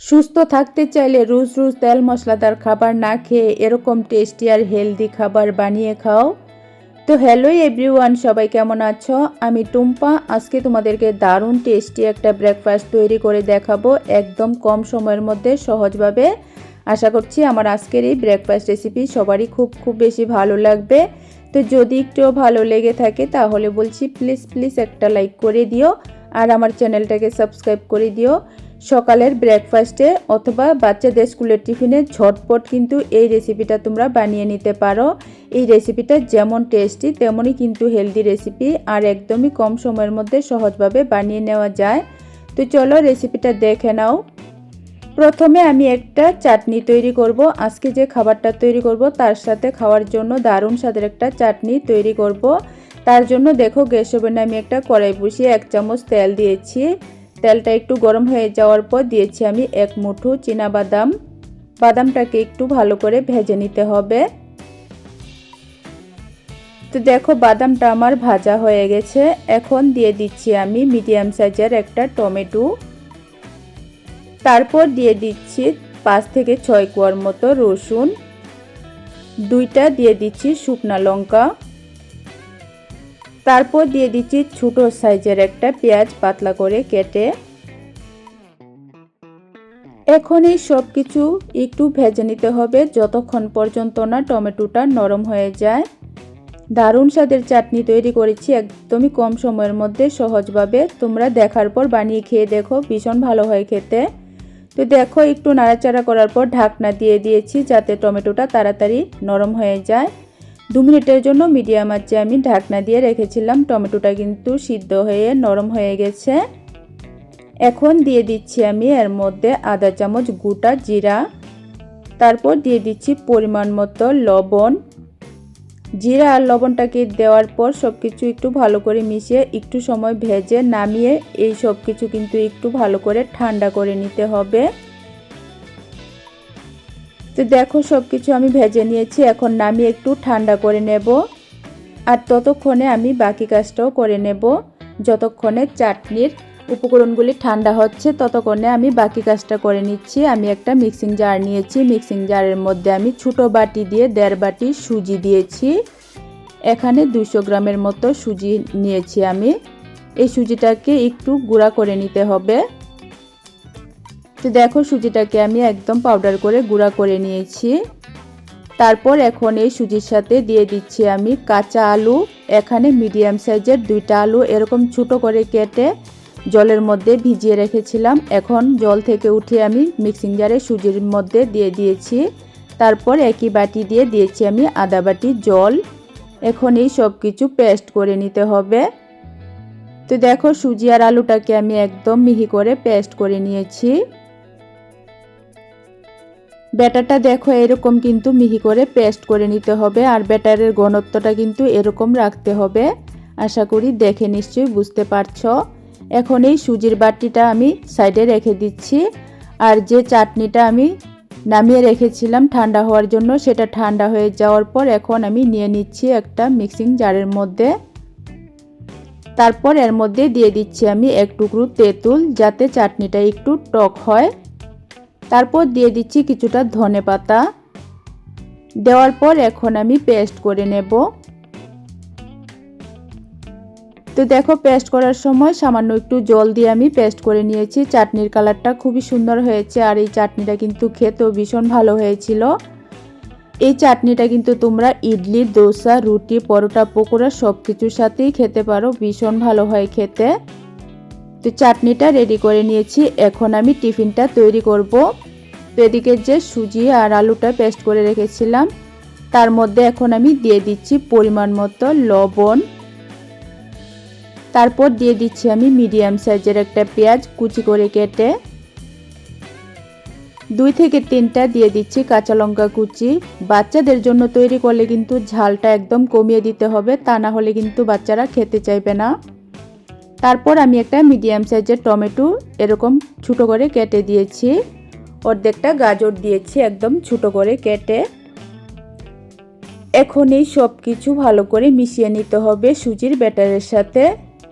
সুস্থ থাকতে চাইলে রুজ রুজ তেল মশলাদার খাবার না খেয়ে এরকম টেস্টি আর হেলদি খাবার বানিয়ে খাও। তো হ্যালো এভরিওয়ান, সবাই কেমন আছো? আমি টুম্পা। আজকে তোমাদেরকে দারুণ টেস্টি একটা ব্রেকফাস্ট তৈরি করে দেখাবো একদম কম সময়ের মধ্যে সহজভাবে। আশা করছি আমার আজকের এই ব্রেকফাস্ট রেসিপি সবারই খুব খুব বেশি ভালো লাগবে। তো যদি একটু ভালো লেগে থাকে তাহলে বলছি প্লিজ প্লিজ একটা লাইক করে দিও আর আমার চ্যানেলটাকে সাবস্ক্রাইব করে দিও। সকালের ব্রেকফাস্টে অথবা বাচ্চাদের স্কুলের টিফিনে ঝটপট কিন্তু এই রেসিপিটা তোমরা বানিয়ে নিতে পারো। এই রেসিপিটা যেমন টেস্টি তেমনই কিন্তু হেলদি রেসিপি আর একদমই কম সময়ের মধ্যে সহজভাবে বানিয়ে নেওয়া যায়। তো চলো রেসিপিটা দেখে নাও। প্রথমে আমি একটা চাটনি তৈরি করব। আজকে যে খাবারটা তৈরি করব তার সাথে খাওয়ার জন্য দারুণ স্বাদের একটা চাটনি তৈরি করব। তার জন্য দেখো গ্যাস ওভেনে আমি একটা কড়াই বসিয়ে এক চামচ তেল দিয়েছি। তেলটা একটু গরম হয়ে যাওয়ার পর দিয়েছি আমি এক মুঠো বাদাম। বাদামটাকে একটু ভালো করে ভেজে নিতে হবে। তো দেখো, বাদামটা আমার ভাজা হয়ে গেছে। এখন দিয়ে দিচ্ছি আমি মিডিয়াম সাইজের একটা টমেটো। তারপর দিয়ে দিচ্ছি পাঁচ থেকে ছয় কোয়ার মতো রসুন। দুইটা দিয়ে দিচ্ছি শুকনা লঙ্কা। তারপর দিয়ে দিচ্ছি ছোটো সাইজের একটা পেঁয়াজ পাতলা করে কেটে। এখন এই সব কিছু একটু ভেজে নিতে হবে যতক্ষণ পর্যন্ত না টমেটোটা নরম হয়ে যায়। দারুণ স্বাদের চাটনি তৈরি করেছি একদমই কম সময়ের মধ্যে সহজভাবে। তোমরা দেখার পর বানিয়ে খেয়ে দেখো, ভীষণ ভালো হয় খেতে। তো দেখো একটু নাড়াচাড়া করার পর ঢাকনা দিয়ে দিয়েছি যাতে টমেটোটা তাড়াতাড়ি নরম হয়ে যায়। দু মিনিটের জন্য মিডিয়াম আঁচে আমি ঢাকনা দিয়ে রেখেছিলাম। টমেটোটা কিন্তু সিদ্ধ হয়ে নরম হয়ে গেছে। এখন দিয়ে দিচ্ছি আমি এর মধ্যে আধা চামচ গোটা জিরা। তারপর দিয়ে দিচ্ছি পরিমাণ মতো লবণ। জিরা আর লবণটাকে দেওয়ার পর সব কিছু একটু ভালো করে মিশিয়ে একটু সময় ভেজে নামিয়ে এই সব কিছু কিন্তু একটু ভালো করে ঠান্ডা করে নিতে হবে। তো দেখো সব কিছু আমি ভেজে নিয়েছি, এখন নামিয়ে একটু ঠান্ডা করে নেব। আর ততক্ষণে আমি বাকি কাজটাও করে নেব। যতক্ষণে চাটনির উপকরণগুলি ঠান্ডা হচ্ছে, ততক্ষণে আমি বাকি কাজটা করে নিচ্ছি। আমি একটা মিক্সিং জার নিয়েছি। মিক্সিং জারের মধ্যে আমি ছোটো বাটি দিয়ে দেড় বাটি সুজি দিয়েছি। এখানে দুশো গ্রামের মতো সুজি নিয়েছি আমি। এই সুজিটাকে একটু গুঁড়া করে নিতে হবে। তো দেখো সুজিটাকে আমি একদম পাউডার করে গুঁড়া করে নিয়েছি। তারপর এখন এই সুজির সাথে দিয়ে দিচ্ছি আমি কাঁচা আলু। এখানে মিডিয়াম সাইজের দুইটা আলু এরকম ছোটো করে কেটে জলের মধ্যে ভিজিয়ে রেখেছিলাম। এখন জল থেকে উঠে আমি মিক্সিং জারে সুজির মধ্যে দিয়ে দিয়েছি। তারপর একই বাটি দিয়ে দিয়েছি আমি আদা বাটি জল। এখন এই সব কিছু পেস্ট করে নিতে হবে। তো দেখো সুজি আর আলুটাকে আমি একদম মিহি করে পেস্ট করে নিয়েছি। ব্যাটারটা দেখো, এরকম কিন্তু মিহি করে পেস্ট করে নিতে হবে আর ব্যাটারের ঘনত্বটা কিন্তু এরকম রাখতে হবে। আশা করি দেখে নিশ্চয়ই বুঝতে পারছ। এখন এই সুজির বাটিটা আমি সাইডে রেখে দিচ্ছি আর যে চাটনিটা আমি নামিয়ে রেখেছিলাম ঠান্ডা হওয়ার জন্য, সেটা ঠান্ডা হয়ে যাওয়ার পর এখন আমি নিয়ে নিচ্ছি একটা মিক্সিং জারের মধ্যে। তারপর এর মধ্যে দিয়ে দিচ্ছি আমি এক টুকরো তেঁতুল, যাতে চাটনিটা একটু টক হয়। তারপর দিয়ে দিচ্ছি কিছুটা ধনে পাতা। দেওয়ার পর এখন আমি পেস্ট করে নেব। তো দেখো, পেস্ট করার সময় সামান্য একটু জল দিয়ে আমি পেস্ট করে নিয়েছি। চাটনির কালারটা খুবই সুন্দর হয়েছে আর এই চাটনিটা কিন্তু খেতেও ভীষণ ভালো হয়েছিল। এই চাটনিটা কিন্তু তোমরা ইডলি, দোসা, রুটি, পরোটা, পকোড়া সব কিছুর সাথেই খেতে পারো। ভীষণ ভালো হয় খেতে। তো চাটনিটা রেডি করে নিয়েছি। এখন আমি টিফিনটা তৈরি করব। তো এদিকে যে সুজি আর আলুটা পেস্ট করে রেখেছিলাম, তার মধ্যে এখন আমি দিয়ে দিচ্ছি পরিমাণ মতো লবণ। তারপর দিয়ে দিচ্ছি আমি মিডিয়াম সাইজের একটা পেঁয়াজ কুচি করে কেটে। দুই থেকে তিনটা দিয়ে দিচ্ছি কাঁচা লঙ্কা কুচি। বাচ্চাদের জন্য তৈরি করলে কিন্তু ঝালটা একদম কমিয়ে দিতে হবে, তা না হলে কিন্তু বাচ্চারা খেতে চাইবে না। তারপর আমি একটা মিডিয়াম সাইজের টমেটো এরকম ছোটো করে কেটে দিয়েছি। অর্ধেকটা গাজর দিয়েছি একদম ছোটো করে কেটে। এখন এই সব কিছু ভালো করে মিশিয়ে নিতে হবে সুজির ব্যাটারের সাথে।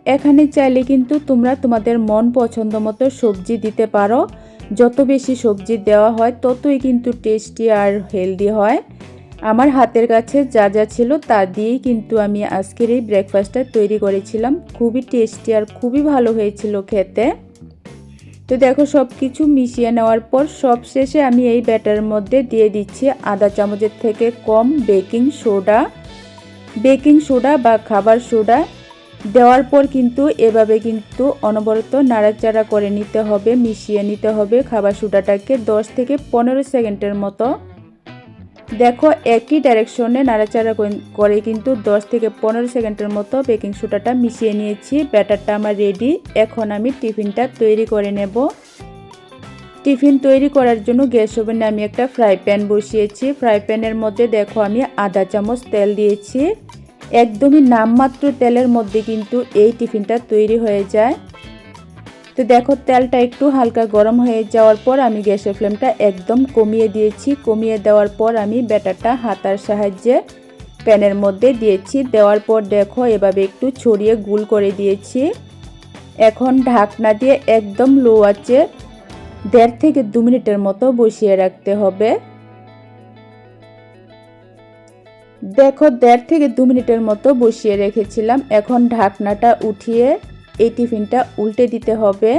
এখানে চাইলে কিন্তু তোমরা তোমাদের মন পছন্দ মতো সবজি দিতে পারো। যত বেশি সবজি দেওয়া হয় ততই কিন্তু টেস্টি আর হেলদি হয়। আমার হাতের কাছে যা যা ছিল তা দিয়েই কিন্তু আমি আজকের এই ব্রেকফাস্টটা তৈরি করেছিলাম। খুবই টেস্টি আর খুবই ভালো হয়েছিল খেতে। তো দেখো সব কিছু মিশিয়ে নেওয়ার পর সব শেষে আমি এই ব্যাটার মধ্যে দিয়ে দিচ্ছি আধা চামচের থেকে কম বেকিং সোডা বেকিং সোডা বা খাবার সোডা দেওয়ার পর কিন্তু এভাবে কিন্তু অনবরত নাড়াচাড়া করে নিতে হবে, মিশিয়ে নিতে হবে খাবার সোডাটাকে 10 থেকে পনেরো সেকেন্ডের মতো। দেখো, একই ডাইরেকশনে নাড়াচাড়া করে কিন্তু 10 থেকে পনেরো সেকেন্ডের মতো বেকিং সোডাটা মিশিয়ে নিয়েছি। ব্যাটারটা আমার রেডি এখন আমি টিফিনটা তৈরি করে নেব। টিফিন তৈরি করার জন্য গ্যাস ওভেনে আমি একটা ফ্রাই প্যান বসিয়েছি। ফ্রাই প্যানের মধ্যে দেখো, আমি আধা চামচ তেল দিয়েছি। একদমই নামমাত্র তেলের মধ্যে কিন্তু এই টিফিনটা তৈরি হয়ে যায়। তো দেখো, তেলটা একটু হালকা গরম হয়ে যাওয়ার পর আমি গ্যাসের ফ্লেমটা একদম কমিয়ে দিয়েছি। কমিয়ে দেওয়ার পর আমি ব্যাটারটা হাতার সাহায্যে প্যানের মধ্যে দিয়েছি। দেওয়ার পর দেখো, এভাবে একটু ছড়িয়ে গুল করে দিয়েছি। এখন ঢাকনা দিয়ে একদম লো আছে দেড় থেকে দু মিনিটের মতো বসিয়ে রাখতে হবে। দেখো, দেড় থেকে দু মিনিটের মতো বসিয়ে রেখেছিলাম। এখন ঢাকনাটা উঠিয়ে এই টিফিনটা উল্টে দিতে হবে।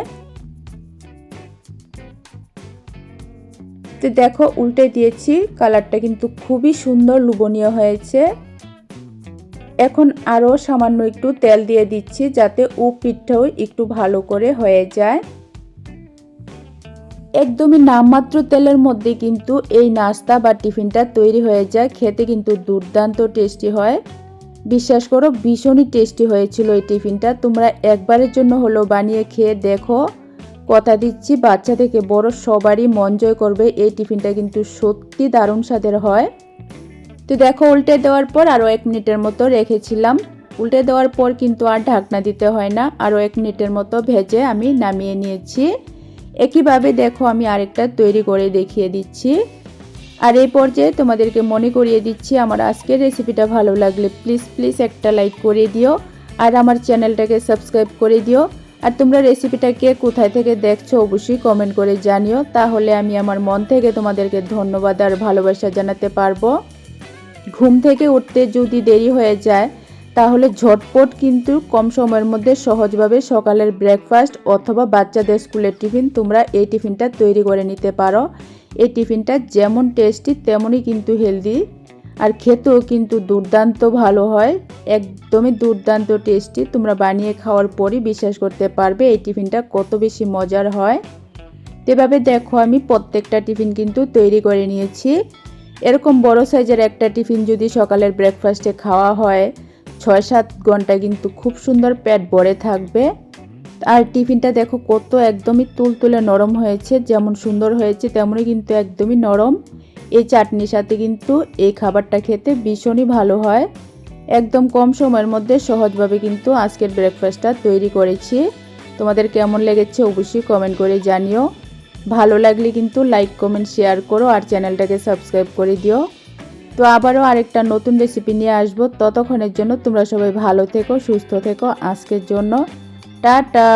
তো দেখো, উল্টে দিয়েছি। কালারটা কিন্তু খুবই সুন্দর লুবনীয় হয়েছে। এখন আরও সামান্য একটু তেল দিয়ে দিচ্ছি যাতে ও পিঠটাও একটু ভালো করে হয়ে যায়। একদমই নামমাত্র তেলের মধ্যে কিন্তু এই নাস্তা বা টিফিনটা তৈরি হয়ে যায়। খেতে কিন্তু দুর্দান্ত টেস্টি হয়। বিশ্বাস করো, ভীষণই টেস্টি হয়েছিল এই টিফিনটা। তোমরা একবারের জন্য হলো বানিয়ে খেয়ে দেখো। কথা দিচ্ছি, বাচ্চা থেকে বড় সবারই মন জয় করবে। এই টিফিনটা কিন্তু সত্যি দারুণ স্বাদের হয়। তো দেখো, উল্টে দেওয়ার পর আরও এক মিনিটের মতো রেখেছিলাম। উল্টে দেওয়ার পর কিন্তু আর ঢাকনা দিতে হয় না। আরও এক মিনিটের মতো ভেজে আমি নামিয়ে নিয়েছি। একইভাবে দেখো, আমি আরেকটা তৈরি করে দেখিয়ে দিচ্ছি। আর এই পর্যায়ে তোমাদেরকে মনে করিয়ে দিচ্ছি, আমার আজকের রেসিপিটা ভালো লাগলে প্লিজ প্লিজ একটা লাইক করে দিও আর আমার চ্যানেলটাকে সাবস্ক্রাইব করে দিও। আর তোমরা রেসিপিটাকে কোথায় থেকে দেখছ অবশ্যই কমেন্ট করে জানিও, তাহলে আমি আমার মন থেকে তোমাদেরকে ধন্যবাদ আর ভালোবাসা জানাতে পারব। ঘুম থেকে উঠতে যদি দেরি হয়ে যায়, তাহলে ঝটপট কিন্তু কম সময়ের মধ্যে সহজভাবে সকালের ব্রেকফাস্ট অথবা বাচ্চাদের স্কুলের টিফিন তোমরা এই টিফিনটা তৈরি করে নিতে পারো। এই টিফিনটা যেমন টেস্টি তেমনই কিন্তু হেলদি আর খেতেও কিন্তু দুর্দান্ত ভালো হয়। একদমই দুর্দান্ত টেস্টি তোমরা বানিয়ে খাওয়ার পরই বিশ্বাস করতে পারবে এই টিফিনটা কত বেশি মজার হয়। এভাবে দেখো, আমি প্রত্যেকটা টিফিন কিন্তু তৈরি করে নিয়েছি। এরকম বড় সাইজের একটা টিফিন যদি সকালের ব্রেকফাস্টে খাওয়া হয়, ছয় সাত ঘণ্টা কিন্তু খুব সুন্দর পেট ভরে থাকবে। আর টিফিনটা দেখো কত একদমই তুলতুলে নরম হয়েছে, যেমন সুন্দর হয়েছে তেমনই কিন্তু একদমই নরম। এই চাটনির সাথে কিন্তু এই খাবারটা খেতে ভীষণই ভালো হয়। একদম কম সময়ের মধ্যে সহজভাবে কিন্তু আজকের ব্রেকফাস্টটা তৈরি করেছি। তোমাদের কেমন লেগেছে অবশ্যই কমেন্ট করে জানিও। ভালো লাগলে কিন্তু লাইক কমেন্ট শেয়ার করো আর চ্যানেলটাকে সাবস্ক্রাইব করে দিও। তো আবারও আরেকটা নতুন রেসিপি নিয়ে আসব। ততক্ষণের জন্য তোমরা সবাই ভালো থেকো, সুস্থ থেকো আজকের জন্য। টাটা।